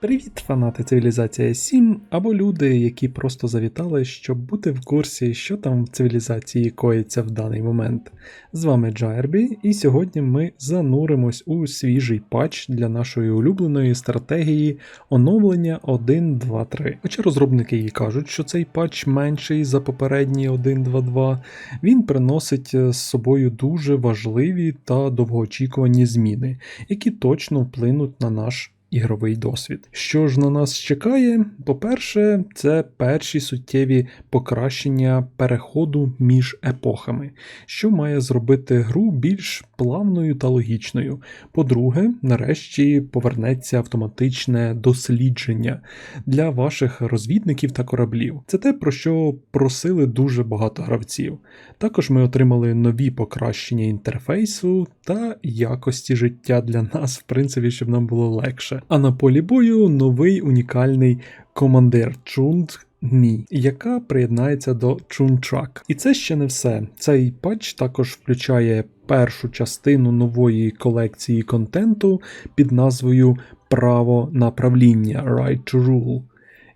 Привіт, фанати Цивілізація 7 або люди, які просто завітали, щоб бути в курсі, що там в цивілізації коїться в даний момент. З вами Джайрбі, і сьогодні ми зануримось у свіжий патч для нашої улюбленої стратегії оновлення 1.2.3. Хоча розробники і кажуть, що цей патч менший за попередній 1.2.2, він приносить е, з собою дуже важливі та довгоочікувані зміни, які точно вплинуть на наш ігровий досвід. Що ж на нас чекає? По-перше, це перші суттєві покращення переходу між епохами, що має зробити гру більш плавною та логічною. По-друге, нарешті повернеться автоматичне дослідження для ваших розвідників та кораблів. Це те, про що просили дуже багато гравців. Також ми отримали нові покращення інтерфейсу та якості життя для нас, в принципі, щоб нам було легше. А на полі бою новий унікальний командир Чунд Ні, яка приєднається до Чунчак. І це ще не все. Цей патч також включає першу частину нової колекції контенту під назвою Право на правління Right to Rule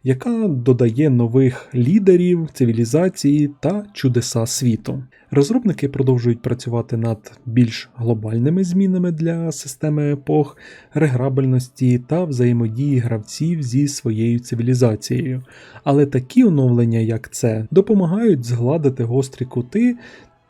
яка додає нових лідерів, цивілізації та чудеса світу. Розробники продовжують працювати над більш глобальними змінами для системи епох, реграбельності та взаємодії гравців зі своєю цивілізацією. Але такі оновлення, як це, допомагають згладити гострі кути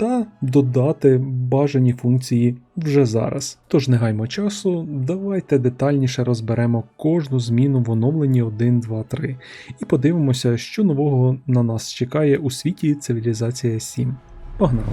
та додати бажані функції вже зараз. Тож не гаймо часу, давайте детальніше розберемо кожну зміну в оновленні 1, 2, 3 і подивимося, що нового на нас чекає у світі цивілізація 7. Погнали!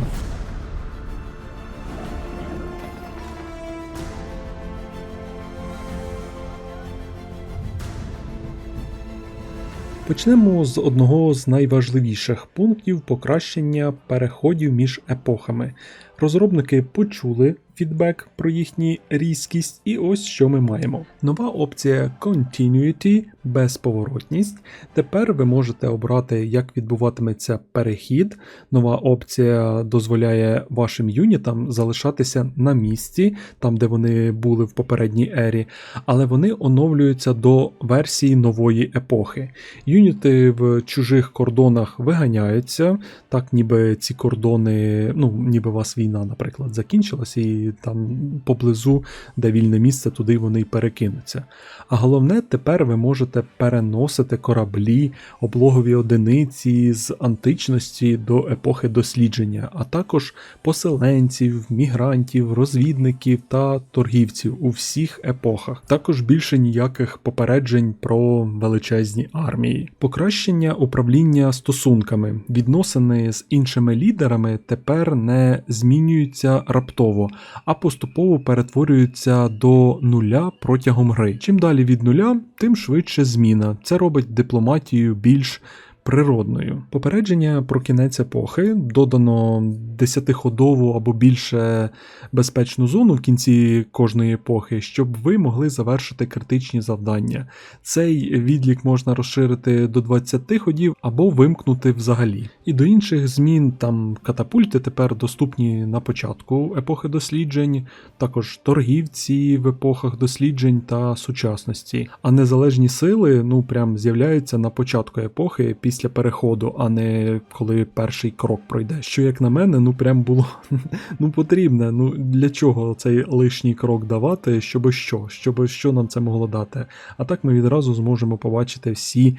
Почнемо з одного з найважливіших пунктів покращення переходів між епохами. Розробники почули фідбек про їхню різкість, і ось що ми маємо. Нова опція Continuity безповоротність. Тепер ви можете обрати, як відбуватиметься перехід. Нова опція дозволяє вашим юнітам залишатися на місці, там де вони були в попередній ері, але вони оновлюються до версії нової епохи. Юніти в чужих кордонах виганяються, так ніби ці кордони, ну ніби вас війна, наприклад, закінчилася, і там поблизу, де вільне місце, туди вони й перекинуться. А головне, тепер ви можете переносити кораблі, облогові одиниці з античності до епохи дослідження, а також поселенців, мігрантів, розвідників та торгівців у всіх епохах. Також більше ніяких попереджень про величезні армії. Покращення управління стосунками, відносини з іншими лідерами тепер не змінюються раптово, а поступово перетворюються до нуля протягом гри. Чим далі від нуля, тим швидше зміна. Це робить дипломатію більш природною. Попередження про кінець епохи додано десятиходову або більше безпечну зону в кінці кожної епохи, щоб ви могли завершити критичні завдання. Цей відлік можна розширити до 20 ходів або вимкнути взагалі. І до інших змін там катапульти тепер доступні на початку епохи досліджень, також торгівці в епохах досліджень та сучасності, а незалежні сили ну прям з'являються на початку епохи після переходу, а не коли перший крок пройде. Що, як на мене, ну прям було ну потрібне. Ну для чого цей лишній крок давати, щоб що? Щоб що нам це могло дати? А так ми відразу зможемо побачити всі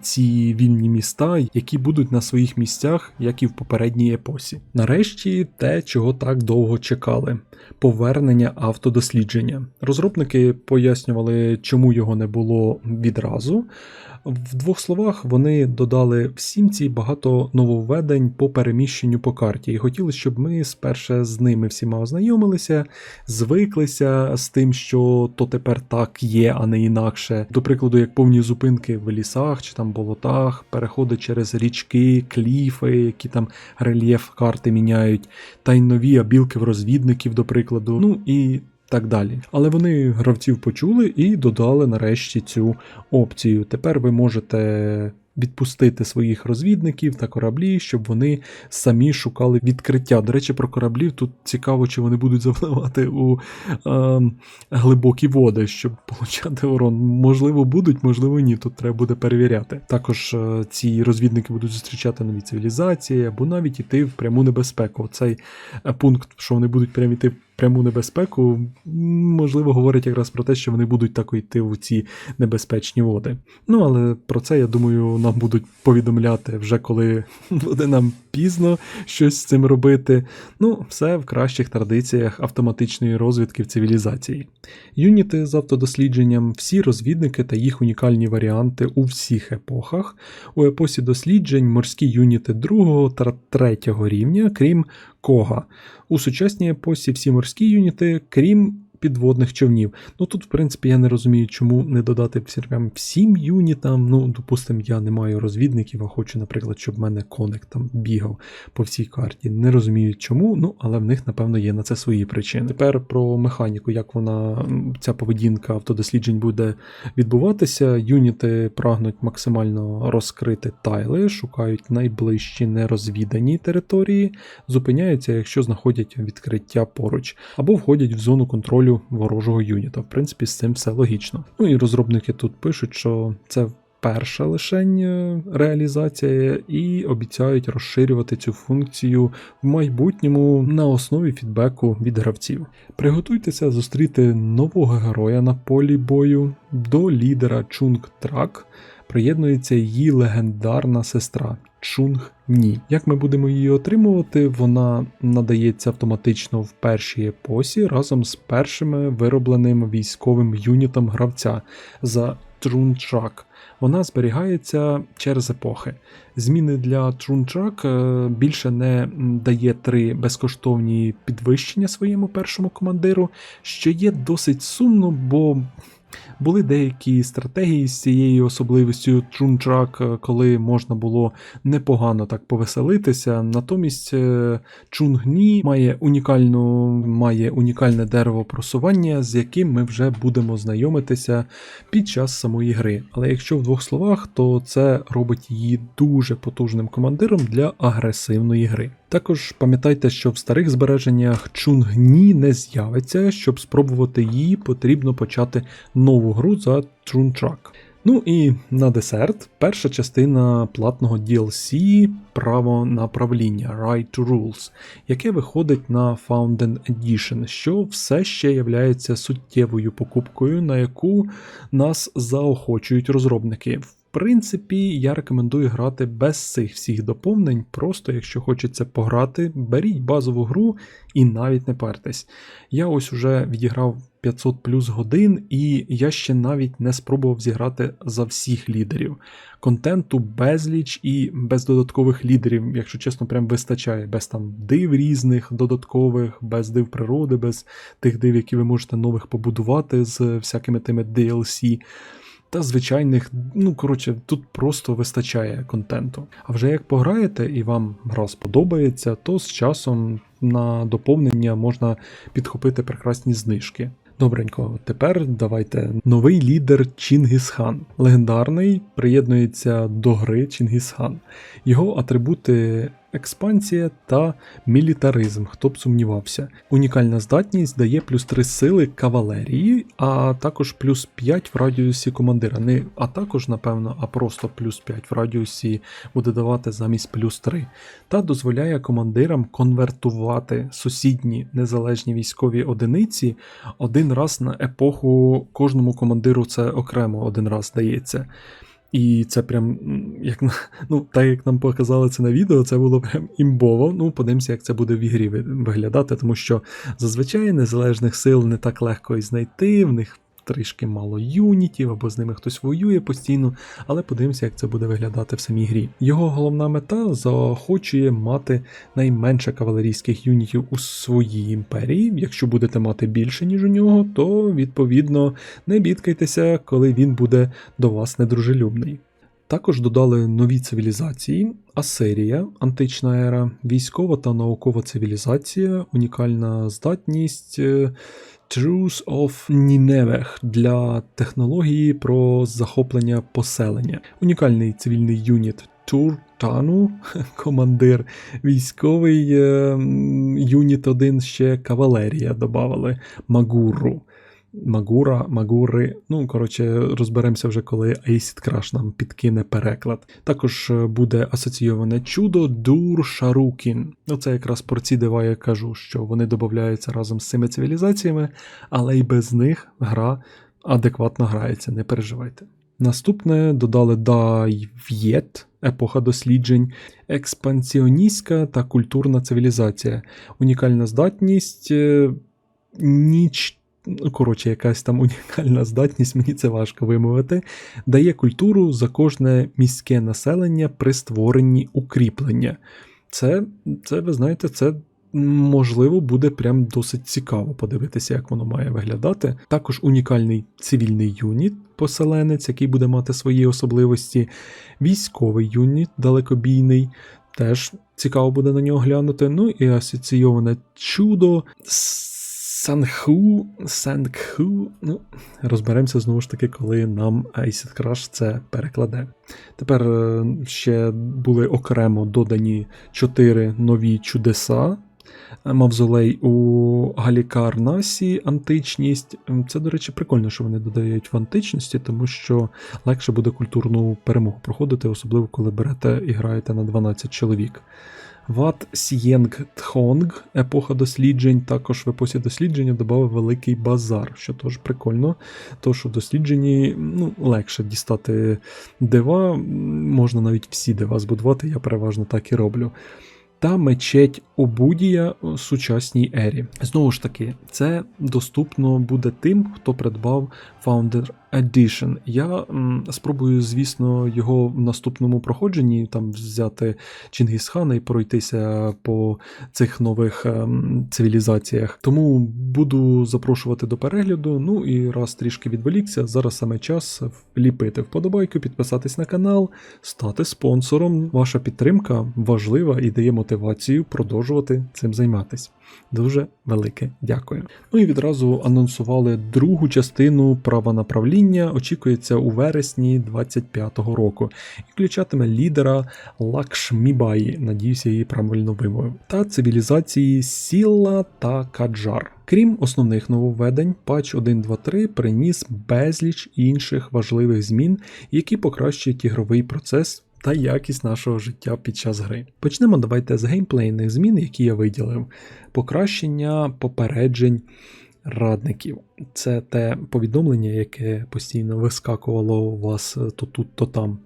ці вільні міста, які будуть на своїх місцях, як і в попередній епосі. Нарешті те, чого так довго чекали. Повернення автодослідження. Розробники пояснювали, чому його не було відразу. В двох словах вони додали в сімці багато нововведень по переміщенню по карті, і хотіли, щоб ми спершу з ними всіма ознайомилися, звиклися з тим, що то тепер так є, а не інакше. До прикладу, як повні зупинки в лісах чи там болотах, переходи через річки, кліфи, які там рельєф карти міняють, та й нові абілки в розвідників, до прикладу. Ну і так далі. Але вони гравців почули і додали нарешті цю опцію. Тепер ви можете відпустити своїх розвідників та кораблі, щоб вони самі шукали відкриття. До речі, про кораблів тут цікаво, чи вони будуть запливати у е, глибокі води, щоб получати урон. Можливо, будуть, можливо, ні. Тут треба буде перевіряти. Також е, ці розвідники будуть зустрічати нові цивілізації або навіть іти в пряму небезпеку. Цей е, пункт, що вони будуть прямо йти в пряму небезпеку, можливо, говорить якраз про те, що вони будуть так йти в ці небезпечні води. Ну, але про це, я думаю, нам будуть повідомляти вже коли буде нам пізно щось з цим робити. Ну, все в кращих традиціях автоматичної розвідки в цивілізації. Юніти з автодослідженням, всі розвідники та їх унікальні варіанти у всіх епохах. У епосі досліджень морські юніти другого та третього рівня, крім Кога. У сучасній епосі всі морські юніти, крім підводних човнів. Ну тут, в принципі, я не розумію, чому не додати прям всім юнітам. Ну, допустимо, я не маю розвідників, а хочу, наприклад, щоб в мене коник там бігав по всій карті. Не розумію чому, ну але в них, напевно, є на це свої причини. Тепер про механіку, як вона ця поведінка автодосліджень буде відбуватися. Юніти прагнуть максимально розкрити тайли, шукають найближчі нерозвідані території, зупиняються, якщо знаходять відкриття поруч, або входять в зону контролю ворожого юніта. В принципі, з цим все логічно. Ну і розробники тут пишуть, що це. Перша лишень е, реалізація, і обіцяють розширювати цю функцію в майбутньому на основі фідбеку від гравців. Приготуйтеся зустріти нового героя на полі бою. До лідера Чунг Трак приєднується її легендарна сестра Чунг Ні. Як ми будемо її отримувати, вона надається автоматично в першій епосі разом з першими виробленим військовим юнітом гравця за Трунчак. Вона зберігається через епохи. Зміни для Трунчак е, більше не дає три безкоштовні підвищення своєму першому командиру, що є досить сумно, бо були деякі стратегії з цією особливістю Трунчак, е, коли можна було непогано так повеселитися. Натомість е, Чунгні має унікальну має унікальне дерево просування, з яким ми вже будемо знайомитися під час самої гри. Але якщо в двох словах, то це робить її дуже потужним командиром для агресивної гри. Також пам'ятайте, що в старих збереженнях Чунгні не з'явиться. Щоб спробувати її, потрібно почати нову гру за Трунчак. Ну і на десерт, перша частина платного DLC Право на правління Right to Rules, яке виходить на Founding Edition, що все ще є суттєвою покупкою, на яку нас заохочують розробники. Принципі, я рекомендую грати без цих всіх доповнень. Просто якщо хочеться пограти, беріть базову гру і навіть не партесь. Я ось уже відіграв 500 плюс годин, і я ще навіть не спробував зіграти за всіх лідерів. Контенту безліч і без додаткових лідерів, якщо чесно, прям вистачає. Без там див різних додаткових, без див природи, без тих див, які ви можете нових побудувати з всякими тими DLC. Та звичайних, ну коротше, тут просто вистачає контенту. А вже як пограєте і вам гра сподобається, то з часом на доповнення можна підхопити прекрасні знижки. Добренько, тепер давайте новий лідер Чингісхан. Легендарний приєднується до гри Чингісхан. Його атрибути експансія та мілітаризм, хто б сумнівався. Унікальна здатність дає плюс 3 сили кавалерії, а також плюс 5 в радіусі командира. Не а також, напевно, а просто плюс 5 в радіусі буде давати замість плюс 3. Та дозволяє командирам конвертувати сусідні незалежні військові одиниці один раз на епоху кожному командиру це окремо один раз дається. І це прям як ну, так як нам показали це на відео, це було прям імбово. Ну, подивимося, як це буде в ігрі ви- виглядати, тому що зазвичай незалежних сил не так легко і знайти, в них трішки мало юнітів, або з ними хтось воює постійно, але подивимося, як це буде виглядати в самій грі. Його головна мета заохочує мати найменше кавалерійських юнітів у своїй імперії. Якщо будете мати більше, ніж у нього, то відповідно не бідкайтеся, коли він буде до вас недружелюбний. Також додали нові цивілізації: Асирія, антична ера, військова та наукова цивілізація, унікальна здатність. Truth of Nineveh для технології про захоплення поселення. Унікальний цивільний юніт Туртану, командир військовий е, юніт 1 ще кавалерія додавали Магуру. Магура, Магури. Ну, коротше, розберемося вже, коли Acid Crash нам підкине переклад. Також е, буде асоційоване чудо Дур Шарукін. Оце якраз про ці дива я кажу, що вони додаються разом з цими цивілізаціями, але й без них гра адекватно грається, не переживайте. Наступне додали Дай В'єт, епоха досліджень, експансіоністська та культурна цивілізація, унікальна здатність, е, ніч. Коротше, якась там унікальна здатність, мені це важко вимовити, дає культуру за кожне міське населення при створенні укріплення. Це, це ви знаєте, це можливо буде прям досить цікаво подивитися, як воно має виглядати. Також унікальний цивільний юніт, поселенець, який буде мати свої особливості, військовий юніт, далекобійний. Теж цікаво буде на нього глянути. Ну і асоційоване чудо Санху, Сангху. Ну, розберемося знову ж таки, коли нам Acid Crash це перекладе. Тепер е, ще були окремо додані чотири нові чудеса. Мавзолей у Галікарнасі, античність. Це, до речі, прикольно, що вони додають в античності, тому що легше буде культурну перемогу проходити, особливо коли берете і граєте на 12 чоловік. Ват Сієнг Тхонг, епоха досліджень, також в епосі дослідження додав великий базар, що теж прикольно. То, що в дослідженні ну, легше дістати дива, можна навіть всі дива збудувати, я переважно так і роблю. Та мечеть Обудія у сучасній ері. Знову ж таки, це доступно буде тим, хто придбав Founder Edition. Я м, спробую, звісно, його в наступному проходженні там взяти Чингісхана і пройтися по цих нових ем, цивілізаціях. Тому буду запрошувати до перегляду. Ну і раз трішки відволікся, зараз саме час вліпити вподобайку, підписатись на канал, стати спонсором. Ваша підтримка важлива і дає мотивацію продовжувати цим займатися. Дуже велике дякую. Ну і відразу анонсували другу частину права направління. Очікується у вересні 25-го року. І включатиме лідера Лакшмібаї, надіюся, її правильно вимовив, та цивілізації Сіла та Каджар. Крім основних нововведень, патч 1.2.3 приніс безліч інших важливих змін, які покращують ігровий процес та якість нашого життя під час гри. Почнемо давайте з геймплейних змін, які я виділив. Покращення попереджень радників. Це те повідомлення, яке постійно вискакувало у вас то тут, то там.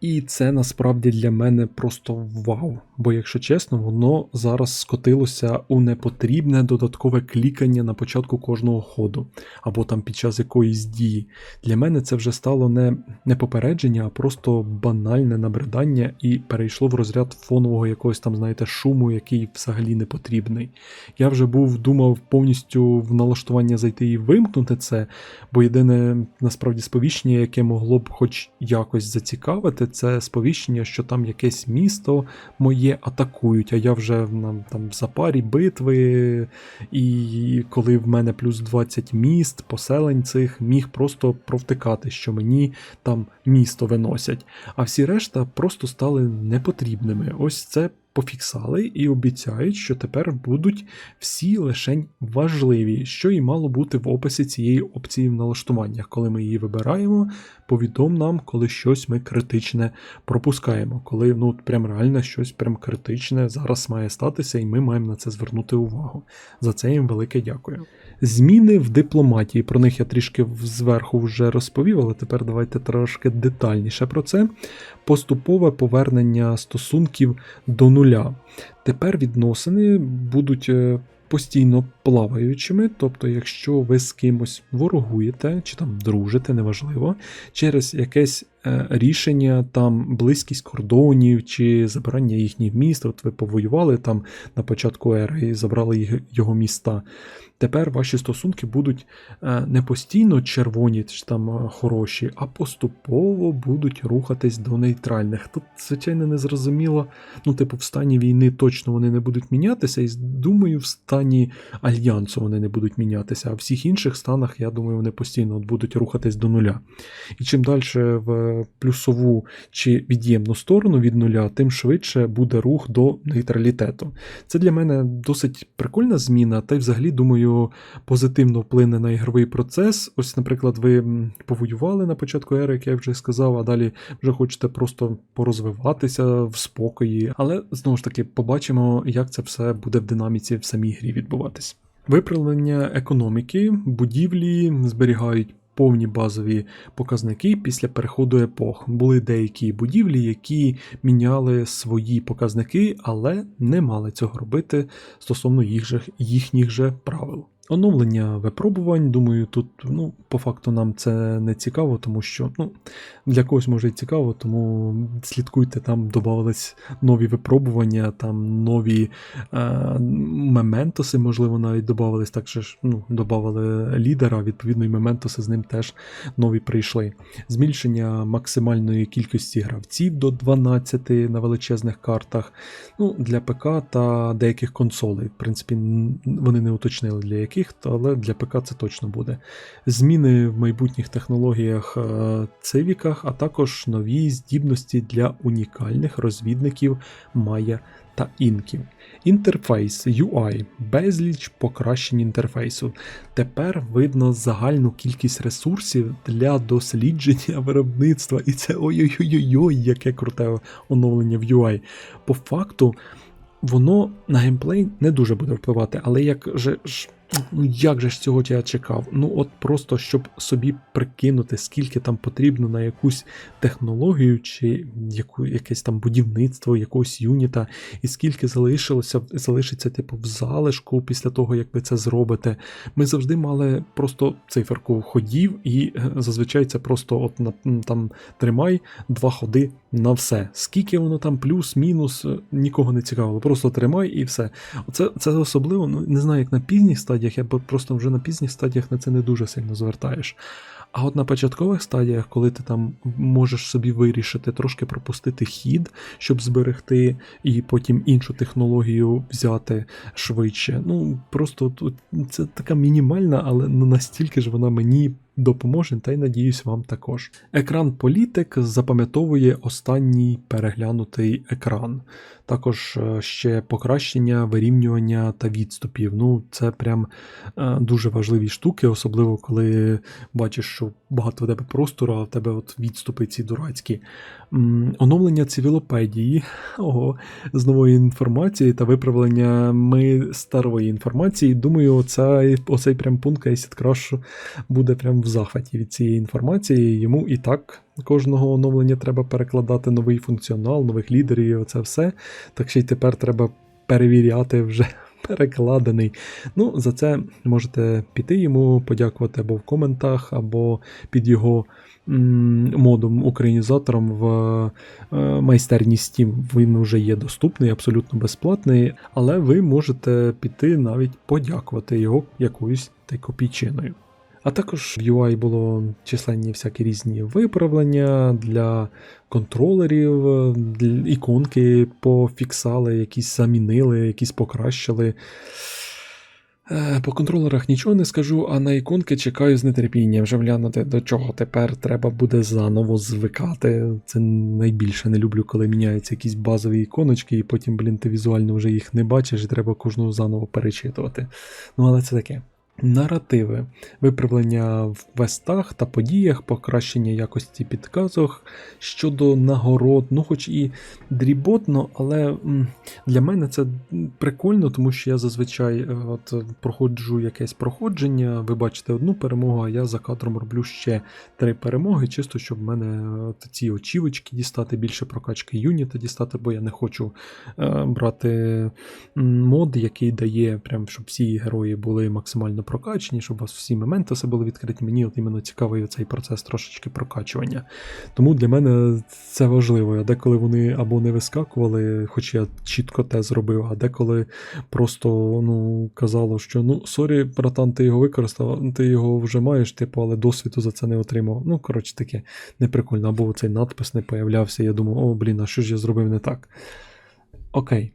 І це насправді для мене просто вау. Бо, якщо чесно, воно зараз скотилося у непотрібне додаткове клікання на початку кожного ходу, або там під час якоїсь дії. Для мене це вже стало не, не попередження, а просто банальне набридання і перейшло в розряд фонового якогось там, знаєте, шуму, який взагалі не потрібний. Я вже був думав повністю в налаштування зайти і вимкнути це, бо єдине насправді сповіщення, яке могло б хоч якось зацікавити, це сповіщення, що там якесь місто моє атакують, а я вже там, в запарі битви, і коли в мене плюс 20 міст, поселень цих міг просто провтикати, що мені там місто виносять. А всі решта просто стали непотрібними. Ось це пофіксали і обіцяють, що тепер будуть всі лишень важливі, що і мало бути в описі цієї опції в налаштуваннях. Коли ми її вибираємо, повідом нам, коли щось ми критичне пропускаємо, коли ну прям реально щось прям критичне зараз має статися, і ми маємо на це звернути увагу. За це їм велике дякую. Зміни в дипломатії. Про них я трішки зверху вже розповів, але тепер давайте трошки детальніше про це. Поступове повернення стосунків до нуля. Тепер відносини будуть е, постійно плаваючими, тобто, якщо ви з кимось ворогуєте чи там дружите, неважливо, через якесь рішення, там близькість кордонів чи забирання їхніх міст. От ви повоювали там на початку ери і забрали їх- його міста. Тепер ваші стосунки будуть е, не постійно червоні чи там е, хороші, а поступово будуть рухатись до нейтральних. Тут, звичайно, не зрозуміло. Ну, типу, в стані війни точно вони не будуть мінятися, і думаю, в стані альянсу вони не будуть мінятися. А в всіх інших станах, я думаю, вони постійно будуть рухатись до нуля. І чим далі в плюсову чи від'ємну сторону від нуля, тим швидше буде рух до нейтралітету. Це для мене досить прикольна зміна, та й взагалі, думаю, позитивно вплине на ігровий процес. Ось, наприклад, ви повоювали на початку ери, як я вже сказав, а далі вже хочете просто порозвиватися в спокої. Але знову ж таки побачимо, як це все буде в динаміці в самій грі відбуватись. Виправлення економіки, будівлі зберігають. Повні базові показники після переходу епох. Були деякі будівлі, які міняли свої показники, але не мали цього робити стосовно їх же, їхніх же правил. Оновлення випробувань, думаю, тут ну, по факту нам це не цікаво, тому що ну, для когось може і цікаво, тому слідкуйте, там додавались нові випробування, там нові е, мементоси, можливо, навіть додавались, так що ж ну, додавали лідера, відповідно, і мементоси з ним теж нові прийшли. Збільшення максимальної кількості гравців до 12 на величезних картах. Ну, для ПК та деяких консолей. В принципі, вони не уточнили для яких, та- але для ПК це точно буде. Зміни в майбутніх технологіях е, цивіках, а також нові здібності для унікальних розвідників Maya та інків. Інтерфейс UI, безліч покращень інтерфейсу. Тепер видно загальну кількість ресурсів для дослідження виробництва. І це ой-ой-ой, яке круте оновлення в UI. По факту, воно на геймплей не дуже буде впливати, але як же ж. Ну, як же ж цього я чекав? Ну, от просто щоб собі прикинути, скільки там потрібно на якусь технологію чи яку, якесь там будівництво якогось юніта, і скільки залишилося, залишиться, типу, в залишку після того, як ви це зробите. Ми завжди мали просто циферку ходів, і е, зазвичай це просто от на там тримай два ходи на все. Скільки воно там плюс-мінус, е, нікого не цікавило. Просто тримай і все. Оце це особливо, ну не знаю, як на пізніх стадіях, я просто вже на пізніх стадіях на це не дуже сильно звертаєш. А от на початкових стадіях, коли ти там можеш собі вирішити трошки пропустити хід, щоб зберегти, і потім іншу технологію взяти швидше. Ну просто тут це така мінімальна, але настільки ж вона мені допоможе, та й надіюсь вам також. Екран політик запам'ятовує останній переглянутий екран. Також е, ще покращення, вирівнювання та відступів. Ну, це прям е, дуже важливі штуки, особливо коли бачиш, що багато в тебе простору, а в тебе от відступи ці дурацькі. Оновлення цивілопедії ого, з нової інформації та виправлення ми старої інформації. Думаю, оцей, оцей прям пункт Acid Crush буде прям захваті від цієї інформації. Йому і так кожного оновлення треба перекладати новий функціонал, нових лідерів, і оце все. Так ще й тепер треба перевіряти вже перекладений. Ну, за це можете піти йому, подякувати або в коментах, або під його модом українізатором в е, майстерні Steam. Він вже є доступний, абсолютно безплатний, але ви можете піти навіть подякувати його якоюсь копійчиною. А також в UI було численні всякі різні виправлення для контролерів, іконки пофіксали, якісь замінили, якісь покращили. Е, По контролерах нічого не скажу, а на іконки чекаю з нетерпінням вже глянути, до чого тепер треба буде заново звикати. Це найбільше не люблю, коли міняються якісь базові іконочки, і потім, блін, ти візуально вже їх не бачиш, і треба кожного заново перечитувати. Ну, але це таке. Наративи, виправлення в вестах та подіях, покращення якості підказок щодо нагород, ну хоч і дріботно, але для мене це прикольно, тому що я зазвичай е, от, проходжу якесь проходження, ви бачите одну перемогу, а я за кадром роблю ще три перемоги, чисто щоб в мене от ці очівочки дістати, більше прокачки юніта дістати, бо я не хочу е, брати мод, який дає, прям, щоб всі герої були максимально прокачені, щоб у вас всі мементоси були відкриті. Мені от іменно цікавий цей процес трошечки прокачування. Тому для мене це важливо. А деколи вони або не вискакували, хоч я чітко те зробив, а деколи просто ну, казало, що ну, сорі, братан, ти його використав, ти його вже маєш, типу, але досвіду за це не отримав. Ну, коротше таке, неприкольно. Або цей надпис не появлявся. Я думав, о, блін, а що ж я зробив не так? Окей.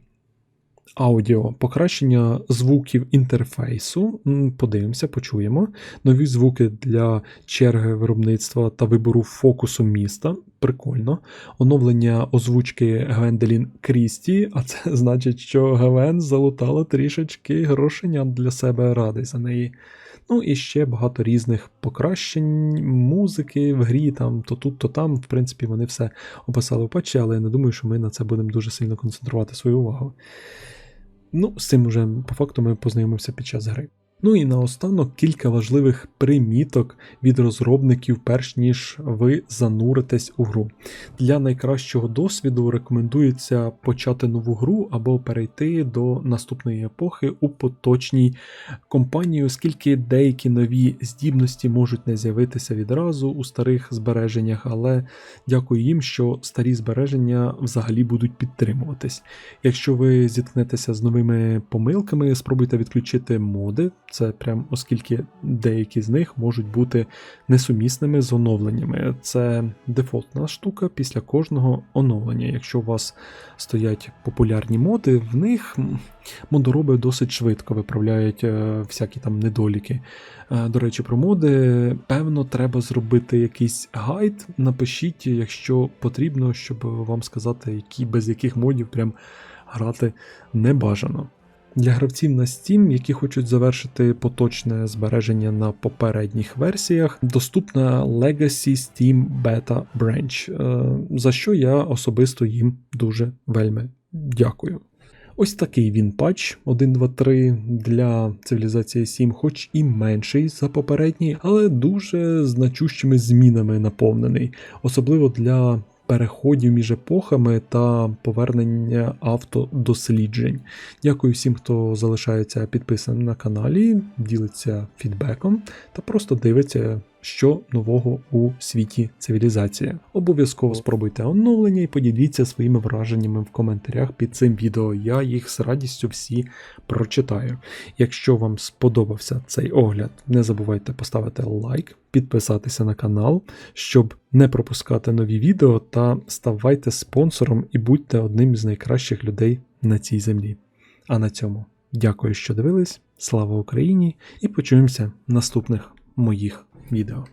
Аудіо, покращення звуків інтерфейсу. Подивимося, почуємо. Нові звуки для черги виробництва та вибору фокусу міста. Прикольно. Оновлення озвучки Гвенделін Крісті, а це значить, що Гвен залутала трішечки грошення для себе радий за неї. Ну і ще багато різних покращень, музики в грі, там то тут, то там. В принципі, вони все описали в патчі, але я не думаю, що ми на це будемо дуже сильно концентрувати свою увагу. Ну, з цим уже по факту ми познайомимося під час гри. Ну і наостанок кілька важливих приміток від розробників, перш ніж ви зануритесь у гру. Для найкращого досвіду рекомендується почати нову гру або перейти до наступної епохи у поточній компанії, оскільки деякі нові здібності можуть не з'явитися відразу у старих збереженнях, але дякую їм, що старі збереження взагалі будуть підтримуватись. Якщо ви зіткнетеся з новими помилками, спробуйте відключити моди. Це прям оскільки деякі з них можуть бути несумісними з оновленнями. Це дефолтна штука після кожного оновлення. Якщо у вас стоять популярні моди, в них модороби досить швидко виправляють е, всякі там недоліки. Е, До речі, про моди, певно, треба зробити якийсь гайд. Напишіть, якщо потрібно, щоб вам сказати, які без яких модів прям грати не бажано. Для гравців на Steam, які хочуть завершити поточне збереження на попередніх версіях, доступна Legacy Steam Beta Branch, е, за що я особисто їм дуже вельми дякую. Ось такий він патч 1.2.3 для цивілізації 7, хоч і менший за попередній, але дуже значущими змінами наповнений, особливо для переходів між епохами та повернення автодосліджень. Дякую всім, хто залишається підписаним на каналі, ділиться фідбеком та просто дивиться. Що нового у світі цивілізація. Обов'язково спробуйте оновлення і поділіться своїми враженнями в коментарях під цим відео. Я їх з радістю всі прочитаю. Якщо вам сподобався цей огляд, не забувайте поставити лайк, підписатися на канал, щоб не пропускати нові відео, та ставайте спонсором і будьте одним з найкращих людей на цій землі. А на цьому дякую, що дивились. Слава Україні! І почуємося в наступних моїх відео.